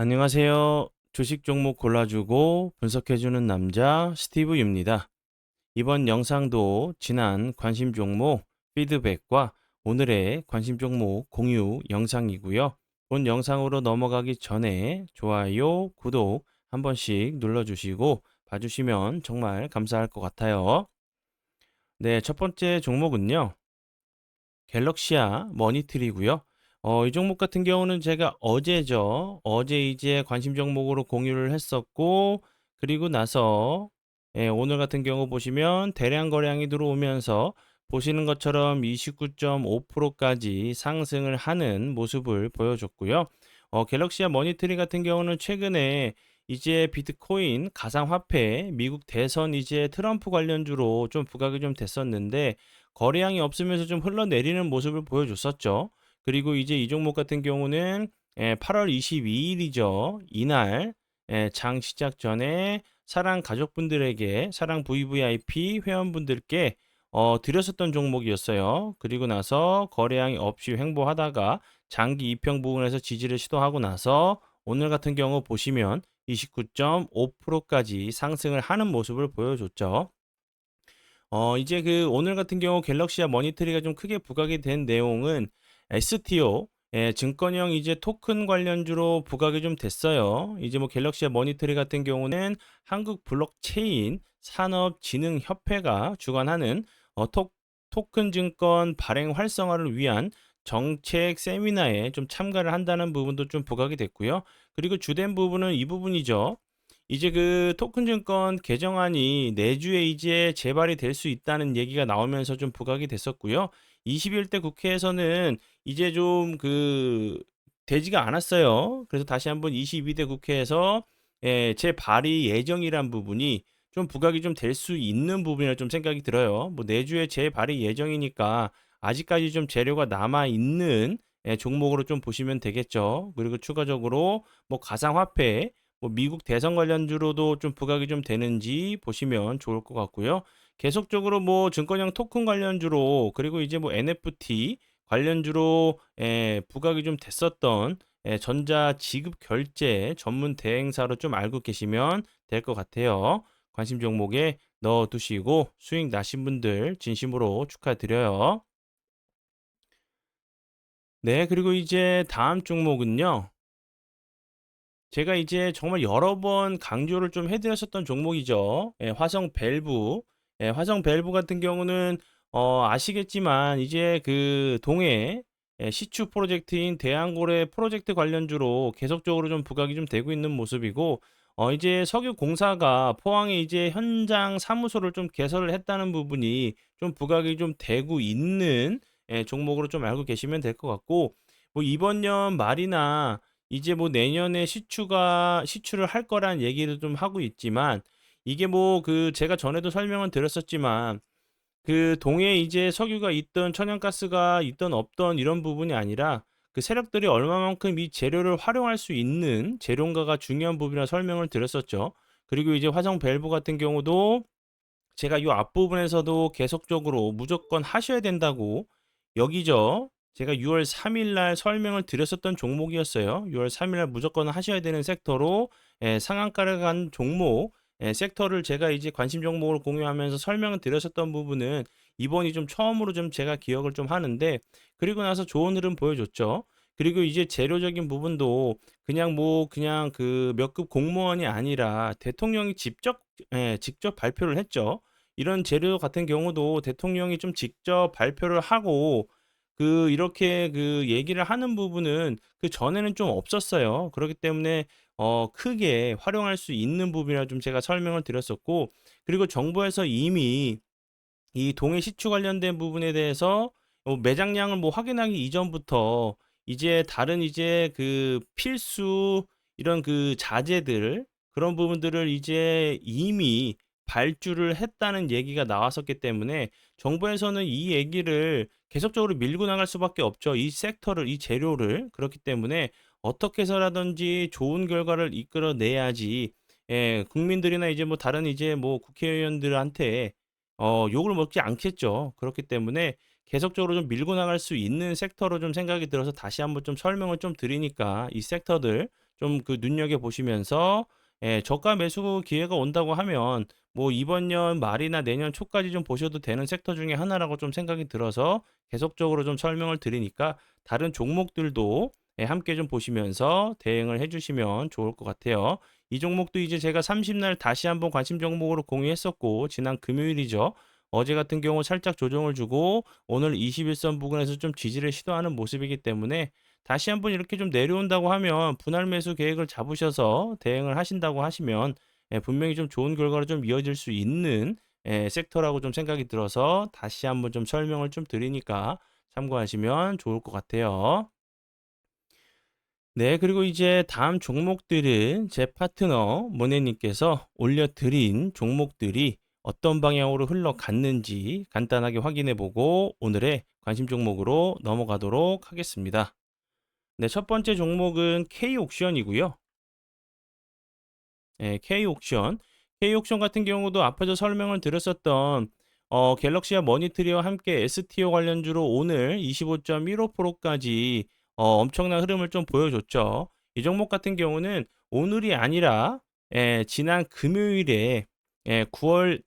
안녕하세요. 주식 종목 골라주고 분석해주는 남자 스티브입니다. 이번 영상도 지난 관심 종목 피드백과 오늘의 관심 종목 공유 영상이고요. 본 영상으로 넘어가기 전에 좋아요, 구독 한 번씩 눌러주시고 봐주시면 정말 감사할 것 같아요. 네, 첫 번째 종목은요. 갤럭시아 머니트리고요. 어, 이 종목 같은 경우는 제가 어제죠. 어제 이제 관심 종목으로 공유를 했었고, 그리고 나서, 예, 오늘 같은 경우 보시면 대량 거래량이 들어오면서 보시는 것처럼 29.5%까지 상승을 하는 모습을 보여줬고요. 어, 갤럭시아 머니터리 같은 경우는 최근에 이제 비트코인 가상화폐 미국 대선 이제 트럼프 관련주로 좀 부각이 좀 됐었는데 거래량이 없으면서 좀 흘러내리는 모습을 보여줬었죠. 그리고 이제 이 종목 같은 경우는 8월 22일이죠. 이날 장 시작 전에 사랑 가족분들에게 사랑 VVIP 회원분들께 어, 드렸었던 종목이었어요. 그리고 나서 거래량이 없이 횡보하다가 장기 입형 부분에서 지지를 시도하고 나서 오늘 같은 경우 보시면 29.5%까지 상승을 하는 모습을 보여줬죠. 어, 이제 그 오늘 같은 경우 갤럭시와 머니터리가 좀 크게 부각이 된 내용은 STO 예, 증권형 이제 토큰 관련주로 부각이 좀 됐어요. 이제 뭐 갤럭시와 머니터리 같은 경우는 한국 블록체인 산업진흥협회가 주관하는 어, 토, 토큰 증권 발행 활성화를 위한 정책 세미나에 좀 참가를 한다는 부분도 좀 부각이 됐고요. 그리고 주된 부분은 이 부분이죠. 이제 그 토큰 증권 개정안이 내주에 이제 재발이 될 수 있다는 얘기가 나오면서 좀 부각이 됐었고요. 21대 국회에서는 이제 좀 그 되지가 않았어요. 그래서 다시 한번 22대 국회에서 예, 재발의 예정이란 부분이 좀 부각이 좀 될 수 있는 부분이라 좀 생각이 들어요. 뭐 내주에 재발의 예정이니까 아직까지 좀 재료가 남아 있는 예, 종목으로 좀 보시면 되겠죠. 그리고 추가적으로 뭐 가상화폐 뭐 미국 대선 관련주로도 좀 부각이 좀 되는지 보시면 좋을 것 같고요. 계속적으로 뭐 증권형 토큰 관련주로 그리고 이제 뭐 NFT 관련주로 에, 부각이 좀 됐었던 에, 전자 지급 결제 전문 대행사로 좀 알고 계시면 될 것 같아요. 관심 종목에 넣어 두시고 수익 나신 분들 진심으로 축하드려요. 네, 그리고 이제 다음 종목은요. 제가 이제 정말 여러 번 강조를 좀 해드렸었던 종목이죠. 예, 화성 밸브. 예, 화성 밸브 같은 경우는 어, 아시겠지만 이제 그 동해 예, 시추 프로젝트인 대한고래 프로젝트 관련주로 계속적으로 좀 부각이 좀 되고 있는 모습이고 어, 이제 석유 공사가 포항에 이제 현장 사무소를 좀 개설을 했다는 부분이 좀 부각이 좀 되고 있는 예, 종목으로 좀 알고 계시면 될 것 같고 뭐 이번 년 말이나 이제 뭐 내년에 시추가 시추를 할 거란 얘기를 좀 하고 있지만 이게 뭐 그 제가 전에도 설명을 드렸었지만 그 동해에 이제 석유가 있던 천연가스가 있던 없던 이런 부분이 아니라 그 세력들이 얼마만큼 이 재료를 활용할 수 있는 재료인가가 중요한 부분이라 설명을 드렸었죠. 그리고 이제 화성 밸브 같은 경우도 제가 이 앞부분에서도 계속적으로 무조건 하셔야 된다고 여기죠. 제가 6월 3일 날 설명을 드렸었던 종목이었어요. 6월 3일 날 무조건 하셔야 되는 섹터로 예, 상한가를 간 종목 예, 섹터를 제가 이제 관심 종목을 공유하면서 설명을 드렸었던 부분은 이번이 좀 처음으로 좀 제가 기억을 좀 하는데 그리고 나서 좋은 흐름 보여줬죠. 그리고 이제 재료적인 부분도 그냥 뭐 그냥 그 몇 급 공무원이 아니라 대통령이 직접 예, 직접 발표를 했죠. 이런 재료 같은 경우도 대통령이 좀 직접 발표를 하고 그 이렇게 그 얘기를 하는 부분은 그 전에는 좀 없었어요. 그렇기 때문에 어 크게 활용할 수 있는 부분이라 좀 제가 설명을 드렸었고 그리고 정부에서 이미 이 동해 시추 관련된 부분에 대해서 어 매장량을 뭐 확인하기 이전부터 이제 다른 이제 그 필수 이런 그 자재들 그런 부분들을 이제 이미 발주를 했다는 얘기가 나왔었기 때문에 정부에서는 이 얘기를 계속적으로 밀고 나갈 수밖에 없죠. 이 섹터를, 이 재료를. 그렇기 때문에 어떻게 해서라든지 좋은 결과를 이끌어내야지, 예, 국민들이나 이제 뭐 다른 이제 뭐 국회의원들한테 어, 욕을 먹지 않겠죠. 그렇기 때문에 계속적으로 좀 밀고 나갈 수 있는 섹터로 좀 생각이 들어서 다시 한번 좀 설명을 좀 드리니까 이 섹터들 좀 그 눈여겨 보시면서 예, 저가 매수 기회가 온다고 하면 뭐 이번 년 말이나 내년 초까지 좀 보셔도 되는 섹터 중에 하나라고 좀 생각이 들어서 계속적으로 좀 설명을 드리니까 다른 종목들도 예, 함께 좀 보시면서 대응을 해주시면 좋을 것 같아요. 이 종목도 이제 제가 30날 다시 한번 관심 종목으로 공유했었고 지난 금요일이죠. 어제 같은 경우 살짝 조정을 주고 오늘 21선 부근에서 좀 지지를 시도하는 모습이기 때문에 다시 한번 이렇게 좀 내려온다고 하면 분할 매수 계획을 잡으셔서 대응을 하신다고 하시면 예, 분명히 좀 좋은 결과로 좀 이어질 수 있는 예, 섹터라고 좀 생각이 들어서 다시 한번 좀 설명을 좀 드리니까 참고하시면 좋을 것 같아요. 네, 그리고 이제 다음 종목들은 제 파트너 모네님께서 올려드린 종목들이 어떤 방향으로 흘러갔는지 간단하게 확인해 보고 오늘의 관심 종목으로 넘어가도록 하겠습니다. 네, 첫 번째 종목은 K옥션이고요. 네, K옥션. K옥션 같은 경우도 앞에서 설명을 드렸었던 어, 갤럭시와 머니트리와 함께 STO 관련주로 오늘 25.15%까지 어, 엄청난 흐름을 좀 보여줬죠. 이 종목 같은 경우는 오늘이 아니라 예, 지난 금요일에 예, 9월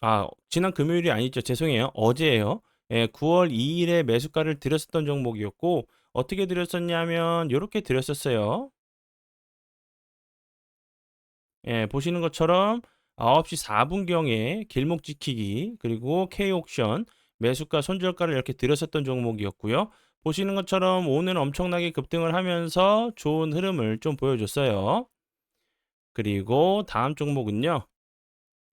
아 지난 금요일이 아니죠. 죄송해요. 어제예요. 예, 9월 2일에 매수가를 드렸었던 종목이었고 어떻게 드렸었냐면 이렇게 드렸었어요. 예, 보시는 것처럼 9시 4분경에 길목 지키기 그리고 K옥션 매수가 손절가를 이렇게 드렸었던 종목이었고요. 보시는 것처럼 오늘 엄청나게 급등을 하면서 좋은 흐름을 좀 보여줬어요. 그리고 다음 종목은요.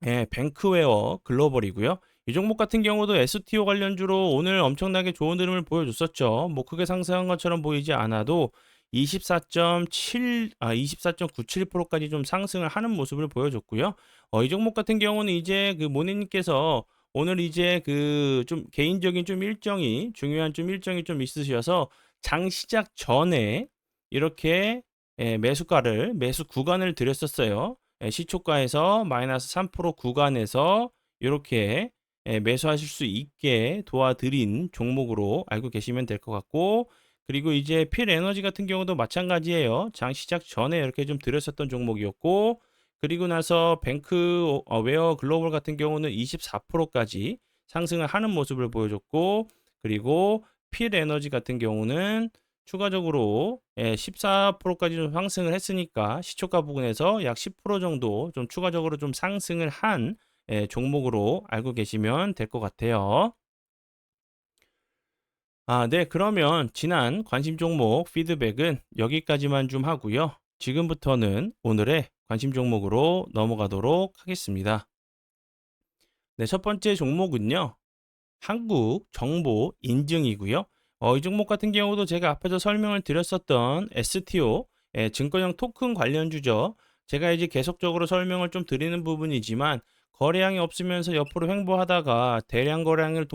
예, 뱅크웨어 글로벌이고요. 이 종목 같은 경우도 STO 관련주로 오늘 엄청나게 좋은 흐름을 보여줬었죠. 뭐 크게 상승한 것처럼 보이지 않아도 24.7, 아, 24.97%까지 좀 상승을 하는 모습을 보여줬고요. 어, 이 종목 같은 경우는 이제 그 모니님께서 오늘 이제 그 좀 개인적인 좀 일정이 중요한 좀 일정이 좀 있으셔서 장 시작 전에 이렇게 예, 매수가를 매수 구간을 드렸었어요. 예, 시초가에서 마이너스 3% 구간에서 이렇게 예, 매수하실 수 있게 도와드린 종목으로 알고 계시면 될 것 같고 그리고 이제 필 에너지 같은 경우도 마찬가지예요. 장 시작 전에 이렇게 좀 드렸었던 종목이었고 그리고 나서 뱅크 어, 웨어 글로벌 같은 경우는 24%까지 상승을 하는 모습을 보여줬고 그리고 필 에너지 같은 경우는 추가적으로 14%까지 예, 좀 상승을 했으니까 시초가 부근에서 약 10% 정도 좀 추가적으로 좀 상승을 한 예, 종목으로 알고 계시면 될 것 같아요. 아, 네. 그러면 지난 관심 종목 피드백은 여기까지만 좀 하고요. 지금부터는 오늘의 관심 종목으로 넘어가도록 하겠습니다. 네, 첫 번째 종목은요. 한국 정보 인증이고요. 어, 이 종목 같은 경우도 제가 앞에서 설명을 드렸었던 STO 예, 증권형 토큰 관련주죠. 제가 이제 계속적으로 설명을 좀 드리는 부분이지만 거래량이 없으면서 옆으로 횡보하다가 대량 거래량을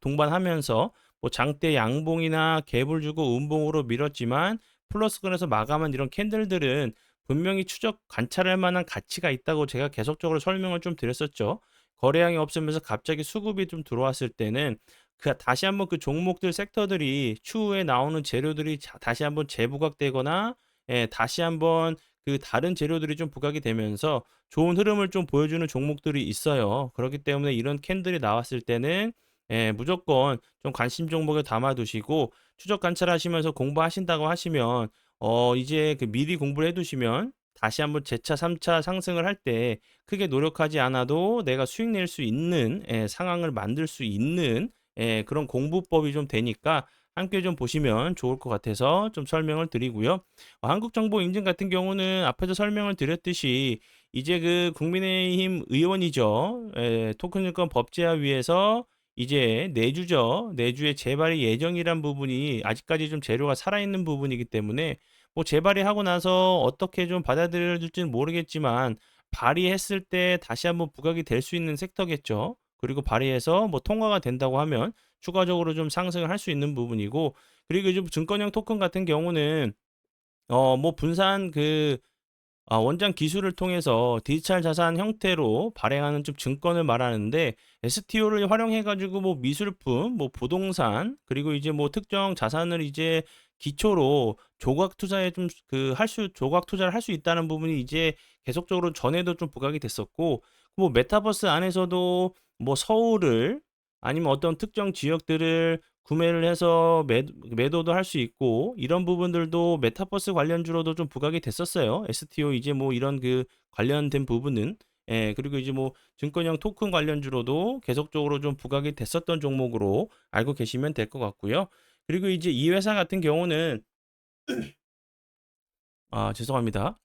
동반하면서 뭐 장대 양봉이나 갭을 주고 음봉으로 밀었지만 플러스근에서 마감한 이런 캔들들은 분명히 추적 관찰할 만한 가치가 있다고 제가 계속적으로 설명을 좀 드렸었죠. 거래량이 없으면서 갑자기 수급이 좀 들어왔을 때는 그 다시 한번 그 종목들 섹터들이 추후에 나오는 재료들이 다시 한번 재부각되거나 예, 다시 한번 그 다른 재료들이 좀 부각이 되면서 좋은 흐름을 좀 보여주는 종목들이 있어요. 그렇기 때문에 이런 캔들이 나왔을 때는 예, 무조건 좀 관심 종목에 담아두시고 추적 관찰하시면서 공부하신다고 하시면 어 이제 그 미리 공부를 해두시면 다시 한번 재차 3차 상승을 할 때 크게 노력하지 않아도 내가 수익 낼 수 있는 예, 상황을 만들 수 있는 예, 그런 공부법이 좀 되니까 함께 좀 보시면 좋을 것 같아서 좀 설명을 드리고요. 어, 한국정보인증 같은 경우는 앞에서 설명을 드렸듯이 이제 그 국민의힘 의원이죠. 예, 토큰증권 법제화위에서 이제 내주죠. 내주의 재발이 예정이란 부분이 아직까지 좀 재료가 살아있는 부분이기 때문에 뭐 재발이 하고 나서 어떻게 좀 받아들여질지는 모르겠지만 발의했을 때 다시 한번 부각이 될 수 있는 섹터겠죠. 그리고 발의해서 뭐 통과가 된다고 하면 추가적으로 좀 상승을 할 수 있는 부분이고 그리고 요즘 증권형 토큰 같은 경우는 어 뭐 분산 그 아, 원장 기술을 통해서 디지털 자산 형태로 발행하는 좀 증권을 말하는데 STO를 활용해 가지고 뭐 미술품, 뭐 부동산, 그리고 이제 뭐 특정 자산을 이제 기초로 조각 투자에 좀 그 할 수 조각 투자를 할 수 있다는 부분이 이제 계속적으로 전에도 좀 부각이 됐었고 뭐 메타버스 안에서도 뭐 서울을 아니면 어떤 특정 지역들을 구매를 해서 매, 매도 도 할 수 있고 이런 부분들도 메타버스 관련주로도 좀 부각이 됐었어요. STO 이제 뭐 이런 그 관련된 부분은 예, 그리고 이제 뭐 증권형 토큰 관련주로도 계속적으로 좀 부각이 됐었던 종목으로 알고 계시면 될 것 같고요. 그리고 이제 이 회사 같은 경우는 아, 죄송합니다.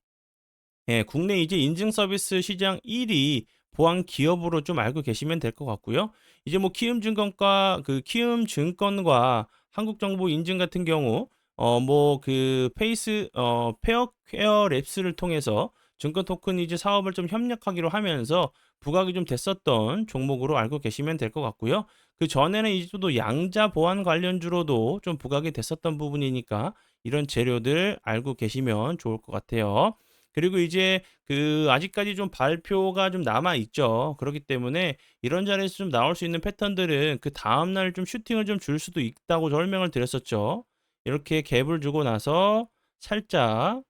예, 국내 이제 인증 서비스 시장 1위 보안 기업으로 좀 알고 계시면 될 것 같고요. 이제 뭐 키움증권과 그 키움증권과 한국정보 인증 같은 경우 어 뭐 그 페이스 어 페어 퀘어 랩스를 통해서 증권 토큰이즈 사업을 좀 협력하기로 하면서 부각이 좀 됐었던 종목으로 알고 계시면 될 것 같고요. 그 전에는 이제 또 양자 보안 관련주로도 좀 부각이 됐었던 부분이니까 이런 재료들 알고 계시면 좋을 것 같아요. 그리고 이제 그 아직까지 좀 발표가 좀 남아 있죠. 그렇기 때문에 이런 자리에서 좀 나올 수 있는 패턴들은 그 다음 날 좀 슈팅을 좀 줄 수도 있다고 설명을 드렸었죠. 이렇게 갭을 주고 나서 살짝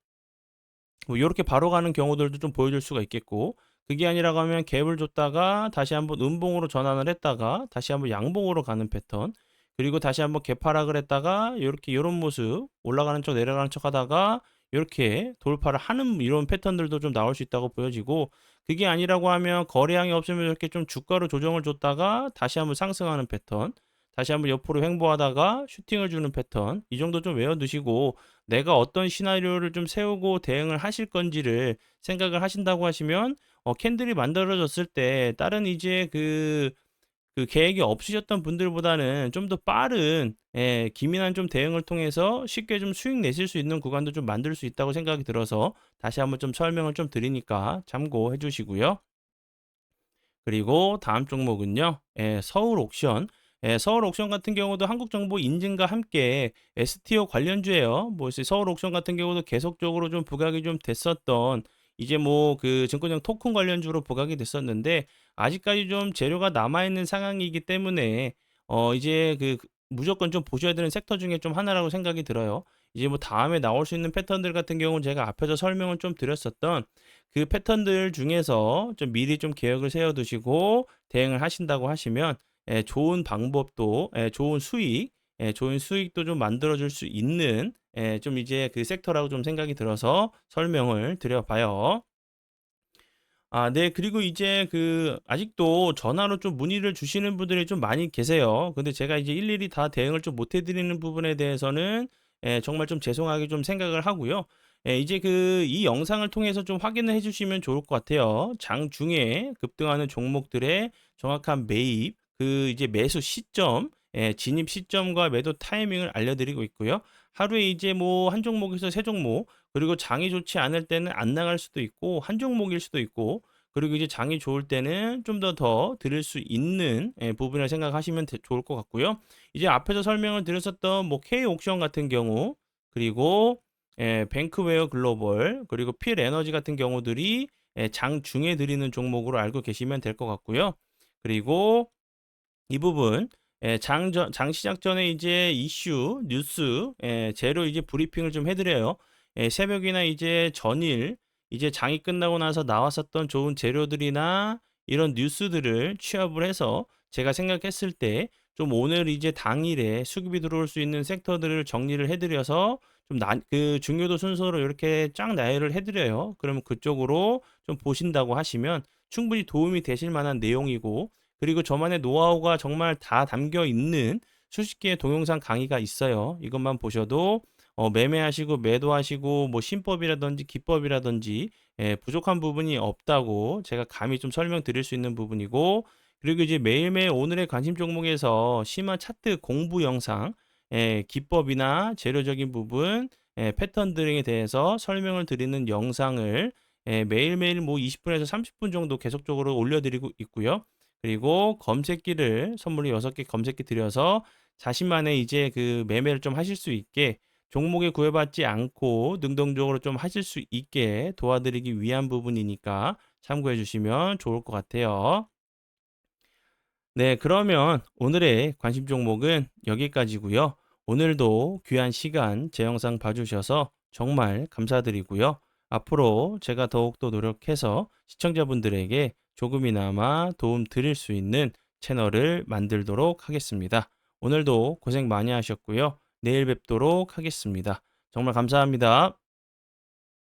뭐 요렇게 바로 가는 경우들도 좀 보여줄 수가 있겠고 그게 아니라고 하면 갭을 줬다가 다시 한번 음봉으로 전환을 했다가 다시 한번 양봉으로 가는 패턴 그리고 다시 한번 개파락을 했다가 이렇게 이런 모습 올라가는 척 내려가는 척 하다가 이렇게 돌파를 하는 이런 패턴들도 좀 나올 수 있다고 보여지고 그게 아니라고 하면 거래량이 없으면 이렇게 좀 주가로 조정을 줬다가 다시 한번 상승하는 패턴 다시 한번 옆으로 횡보하다가 슈팅을 주는 패턴 이 정도 좀 외워두시고 내가 어떤 시나리오를 좀 세우고 대응을 하실 건지를 생각을 하신다고 하시면 어, 캔들이 만들어졌을 때 다른 이제 그, 그 계획이 없으셨던 분들보다는 좀 더 빠른 예, 기민한 좀 대응을 통해서 쉽게 좀 수익 내실 수 있는 구간도 좀 만들 수 있다고 생각이 들어서 다시 한번 좀 설명을 좀 드리니까 참고해 주시고요. 그리고 다음 종목은요. 예, 서울 옥션 예, 서울 옥션 같은 경우도 한국 정보 인증과 함께 STO 관련주예요. 뭐 서울 옥션 같은 경우도 계속적으로 좀 부각이 좀 됐었던 이제 뭐 그 증권형 토큰 관련주로 부각이 됐었는데 아직까지 좀 재료가 남아 있는 상황이기 때문에 어 이제 그 무조건 좀 보셔야 되는 섹터 중에 좀 하나라고 생각이 들어요. 이제 뭐 다음에 나올 수 있는 패턴들 같은 경우는 제가 앞에서 설명을 좀 드렸었던 그 패턴들 중에서 좀 미리 좀 계획을 세워 두시고 대응을 하신다고 하시면 예, 좋은 방법도 예, 좋은 수익, 예, 좋은 수익도 좀 만들어 줄 수 있는 예, 좀 이제 그 섹터라고 좀 생각이 들어서 설명을 드려 봐요. 아, 네. 그리고 이제 그 아직도 전화로 좀 문의를 주시는 분들이 좀 많이 계세요. 근데 제가 이제 일일이 다 대응을 좀 못 해 드리는 부분에 대해서는 예, 정말 좀 죄송하게 좀 생각을 하고요. 예, 이제 그 이 영상을 통해서 좀 확인을 해 주시면 좋을 것 같아요. 장 중에 급등하는 종목들의 정확한 매입, 그 이제 매수 시점, 예, 진입 시점과 매도 타이밍을 알려드리고 있고요. 하루에 이제 뭐 한 종목에서 세 종목, 그리고 장이 좋지 않을 때는 안 나갈 수도 있고 한 종목일 수도 있고 그리고 이제 장이 좋을 때는 좀 더더 들을 수 있는 예, 부분을 생각하시면 되, 좋을 것 같고요. 이제 앞에서 설명을 드렸었던 뭐 K 옥션 같은 경우 그리고 예, 뱅크웨어 글로벌 그리고 필 에너지 같은 경우들이 예, 장 중에 드리는 종목으로 알고 계시면 될 것 같고요. 그리고 이 부분 예, 장, 전, 장 시작 전에 이제 이슈, 뉴스, 예, 제로 이제 브리핑을 좀 해드려요. 예, 새벽이나 이제 전일, 이제 장이 끝나고 나서 나왔었던 좋은 재료들이나 이런 뉴스들을 취합을 해서 제가 생각했을 때 좀 오늘 이제 당일에 수급이 들어올 수 있는 섹터들을 정리를 해드려서 좀그 중요도 순서로 이렇게 쫙 나열을 해드려요. 그러면 그쪽으로 좀 보신다고 하시면 충분히 도움이 되실 만한 내용이고 그리고 저만의 노하우가 정말 다 담겨 있는 수십 개의 동영상 강의가 있어요. 이것만 보셔도 어, 매매하시고 매도하시고 뭐 신법이라든지 기법이라든지 예, 부족한 부분이 없다고 제가 감히 좀 설명드릴 수 있는 부분이고 그리고 이제 매일매일 오늘의 관심 종목에서 심화 차트 공부 영상 예, 기법이나 재료적인 부분 예, 패턴 등에 대해서 설명을 드리는 영상을 예, 매일매일 뭐 20분에서 30분 정도 계속적으로 올려드리고 있고요. 그리고 검색기를 선물로 6개 검색기 드려서 자신만의 이제 그 매매를 좀 하실 수 있게 종목에 구애받지 않고 능동적으로 좀 하실 수 있게 도와드리기 위한 부분이니까 참고해 주시면 좋을 것 같아요. 네, 그러면 오늘의 관심 종목은 여기까지고요. 오늘도 귀한 시간 제 영상 봐주셔서 정말 감사드리고요. 앞으로 제가 더욱더 노력해서 시청자분들에게 조금이나마 도움 드릴 수 있는 채널을 만들도록 하겠습니다. 오늘도 고생 많이 하셨고요. 내일 뵙도록 하겠습니다. 정말 감사합니다.